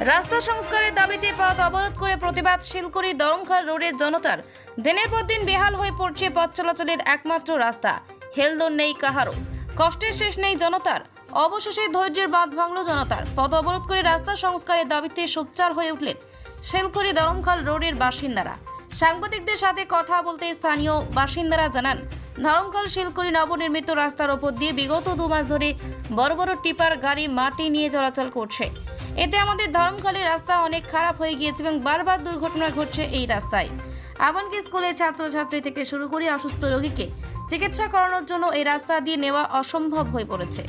রাস্তা সংস্কারের দাবিতে পথ অবরোধ করে প্রতিবাদ শিলকুড়ি দরমখাল রোডের জনতার। দিনের পর দিন বেহাল হয়ে পড়ছে পথ চলাচলের একমাত্র রাস্তা। হেলদোর নেই কাহারও। কষ্টের শেষ নেই জনতার। অবশেষে ধৈর্যের বাঁধ ভাঙল জনতার। পথ অবরোধ করে রাস্তা সংস্কারের দাবিতে সোচ্চার হয়ে উঠলেন শিলকুড়ি দরমখাল রোডের বাসিন্দারা। সাংবাদিকদের সাথে কথা বলতে স্থানীয় বাসিন্দারা জানান ধরমকল শিলকুড়ি নবনির্মিত রাস্তার ওপর দিয়ে বিগত দু মাস ধরে বড় বড় টিপার গাড়ি মাটি নিয়ে চলাচল করছে। এতে আমাদের ধরমকালের রাস্তা অনেক খারাপ হয়ে গিয়েছে এবং বারবার দুর্ঘটনা ঘটছে এই রাস্তায়। এমনকি স্কুলের ছাত্রছাত্রী থেকে শুরু করে অসুস্থ রোগীকে চিকিৎসা করানোর জন্য এই রাস্তা দিয়ে নেওয়া অসম্ভব হয়ে পড়েছে।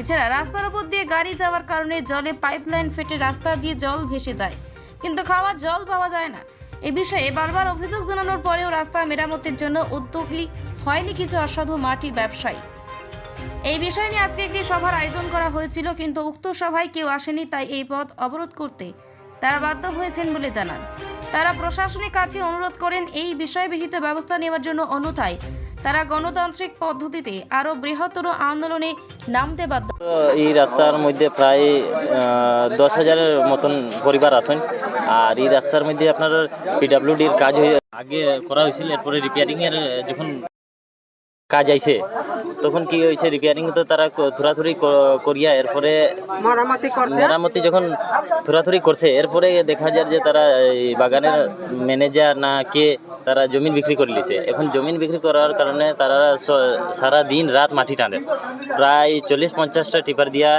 এছাড়া রাস্তার উপর দিয়ে গাড়ি যাওয়ার কারণে জলে পাইপলাইন ফেটে রাস্তা দিয়ে জল ভেসে যায়। কিন্তু খাওয়ার জল পাওয়া যায় না। এ বিষয়ে বারবার অভিযোগ জানানোর পরেও রাস্তা মেরামতের জন্য উদ্যোগী হয়নি কিছু অসাধু মাটি ব্যবসায়ী। এই বিষয় নিয়ে আজকে একটি সভার আয়োজন করা হয়েছিল, কিন্তু উক্ত সভায় কেউ আসেনি, তাই এই পথ অবরোধ করতে তারা বাধ্য হয়েছেন বলে জানান। তারা প্রশাসনের কাছে অনুরোধ করেন এই বিষয়বিহিত ব্যবস্থা নেওয়ার জন্য অন্যথায় তারা গণতান্ত্রিক পদ্ধতিতে আরও বৃহত্তর আন্দোলনে নামতে বাধ্য এই রাস্তার মধ্যে প্রায় দশ হাজারের মতন পরিবার আছেন। আর এই রাস্তার মধ্যে আপনার পিডাব্লিউডির কাজ হয়ে আগে করা হয়েছিল, এরপরে রিপেয়ারিংয়ের যখন কাজ আইছে। তখন কি হয়েছে রিপেয়ারিং তো তারা থুরাথুরি করিয়া এরপরে মারামাতি করছে। মেরামতি যখন থুরাথুরি করছে এরপরে দেখা যায় যে তারা এই বাগানের ম্যানেজার না কে তারা জমিন বিক্রি করে লিছে এখন জমিন বিক্রি করার কারণে তারা সারা দিন রাত মাটি টানে। প্রায় চল্লিশ পঞ্চাশটা টিপার দিয়া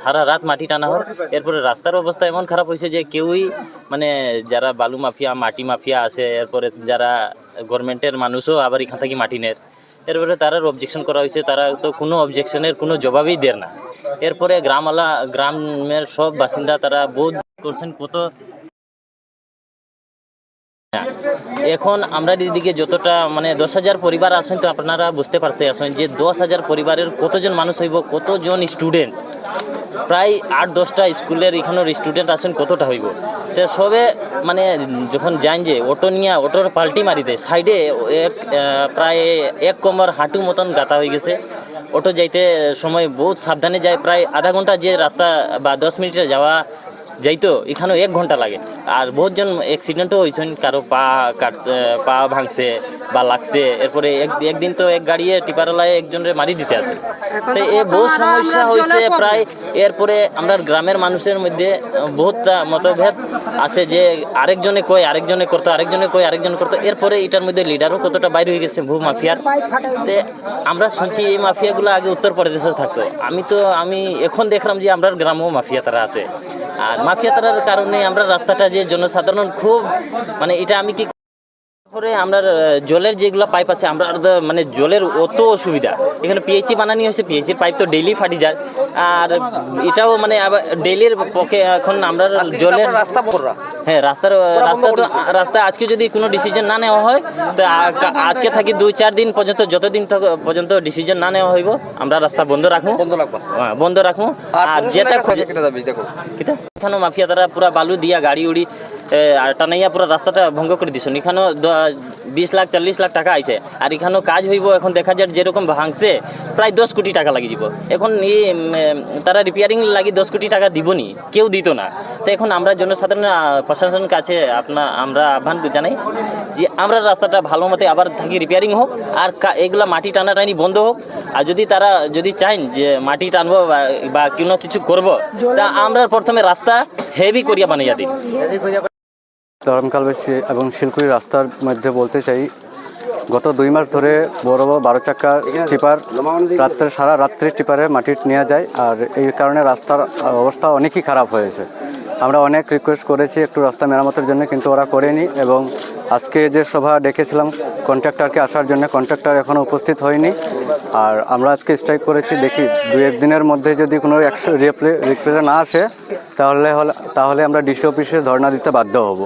সারা রাত মাটি টানা হয়। এরপরে রাস্তার অবস্থা এমন খারাপ হয়েছে যে কেউই মানে যারা বালু মাফিয়া মাটি মাফিয়া আছে এরপরে যারা গভর্নমেন্টের মানুষও আবার এখান থেকে মাটি নেয়। এরপরে তারা অবজেকশন করা হয়েছে, তারা তো কোনো অবজেকশনের কোনো জবাবই দেয় না। এরপরে গ্রামওয়ালা, গ্রামের সব বাসিন্দা তারা বোধ করছেন কত এখন আমরা দিদিকে যতটা মানে দশ হাজার পরিবার আছেন তো আপনারা বুঝতে পারতে আছেন যে দশ হাজার পরিবারের কতজন মানুষ হইব, কতজন স্টুডেন্ট প্রায় আট, দশটা স্কুলের এখানের স্টুডেন্ট আছেন, কতটা হইব? তো সবে মানে যখন যান যে, অটো নিয়ে, অটোর পাল্টি মারি দেয়, সাইডে এক প্রায় এক কোমর হাঁটু মতন গাতা হয়ে গেছে। অটো যাইতে সময় বহুত সাবধানে যায়, প্রায় আধা ঘণ্টা যে রাস্তা বা দশ মিনিটে যাওয়া যাইতো, এখানেও এক ঘণ্টা লাগে। আর বহুতজন অ্যাক্সিডেন্টও হয়েছেন কারও পা কাট পা ভাঙছে বা লাগছে। এরপরে এক একদিন তো এক গাড়িয়ে টিপারলায় একজনের মারি দিতে আছে। তো এ বহু সমস্যা হয়েছে প্রায়। এরপরে আমরা গ্রামের মানুষের মধ্যে বহুতটা মতভেদ আছে যে আরেকজনে কয় আরেকজনে করতো আরেকজনে কয় আরেকজন করতো। এরপরে এটার মধ্যে লিডারও কতটা বাইরে হয়ে গেছে ভূ মাফিয়ার। তে আমরা শুনছি এই মাফিয়াগুলো আগে উত্তরপ্রদেশে থাকতো। আমি তো আমি এখন দেখলাম যে আমরা গ্রামেও মাফিয়া তারা আছে। আর মাফিয়া তারার কারণে আমরা রাস্তাটা যে জনসাধারণ খুব মানে এটা আমি কি পরে আমরা জলের যেগুলো পাইপ আছে আমরা মানে জলের অত অসুবিধা। এখানে পিএইচি বানানি হয়েছে পিএইচির পাইপ তো ডেইলি ফাটি যায়। আর এটাও মানে ডেইলির পক্ষে এখন আমরা জলের রাস্তা হ্যাঁ রাস্তার রাস্তা তো রাস্তা আজকে যদি কোনো ডিসিশন না নেওয়া হয় তো আজকে থাকি দুই চার দিন পর্যন্ত যতদিন পর্যন্ত ডিসিশন না নেওয়া হইব আমরা রাস্তা বন্ধ রাখব। বন্ধ রাখবা। হ্যাঁ, আর যেটা এখানেও মাফিয়া তারা পুরা বালু দিয়া গাড়ি উড়ি টানাইয়া পুরো রাস্তাটা ভঙ্গ করে দিছেন এখানেও বিশ লাখ চল্লিশ লাখ টাকা আইছে। আর এখানেও কাজ হইব এখন দেখা যায় যেরকম ভাঙছে প্রায় দশ কোটি টাকা লাগি যাব। এখন এই তারা রিপেয়ারিং লাগি দশ কোটি টাকা দিবনি কেউ দিত না। তো এখন আমরা জনসাধারণ প্রশাসনের কাছে আপনার আমরা আহ্বান জানাই যে আমরা রাস্তাটা ভালো মতে আবার থাকি রিপেয়ারিং হোক আর এগুলা মাটি টানাটানি বন্ধ হোক। আর যদি তারা যদি চান যে মাটি টানবো বা- বা কোনো কিছু করব তা আমরা প্রথমে রাস্তা হেভি করিয়া বানাইয়া দিই। ধরমকালবাসী এবং শিলকুড়ি রাস্তার মধ্যে বলতে চাই, গত দুই মাস ধরে বড় বড় বারো চাকা টিপার রাত্রে সারা রাত্রি টিপারে মাটি নেওয়া যায় আর এই কারণে রাস্তার অবস্থা অনেকই খারাপ হয়েছে। আমরা অনেক রিকোয়েস্ট করেছি একটু রাস্তা মেরামতের জন্য কিন্তু ওরা করেনি এবং আজকে যে সভা ডেকেছিলাম কন্ট্রাক্টরকে আসার জন্য কন্ট্রাক্টর এখনও উপস্থিত হয়নি। আর আমরা আজকে স্ট্রাইক করেছি, দেখি দু একদিনের মধ্যে যদি কোনো একশো রিপ্লে রিপ্লে না আসে, তাহলে হলে তাহলে আমরা ডিসি অফিসে ধর্ণা দিতে বাধ্য হব।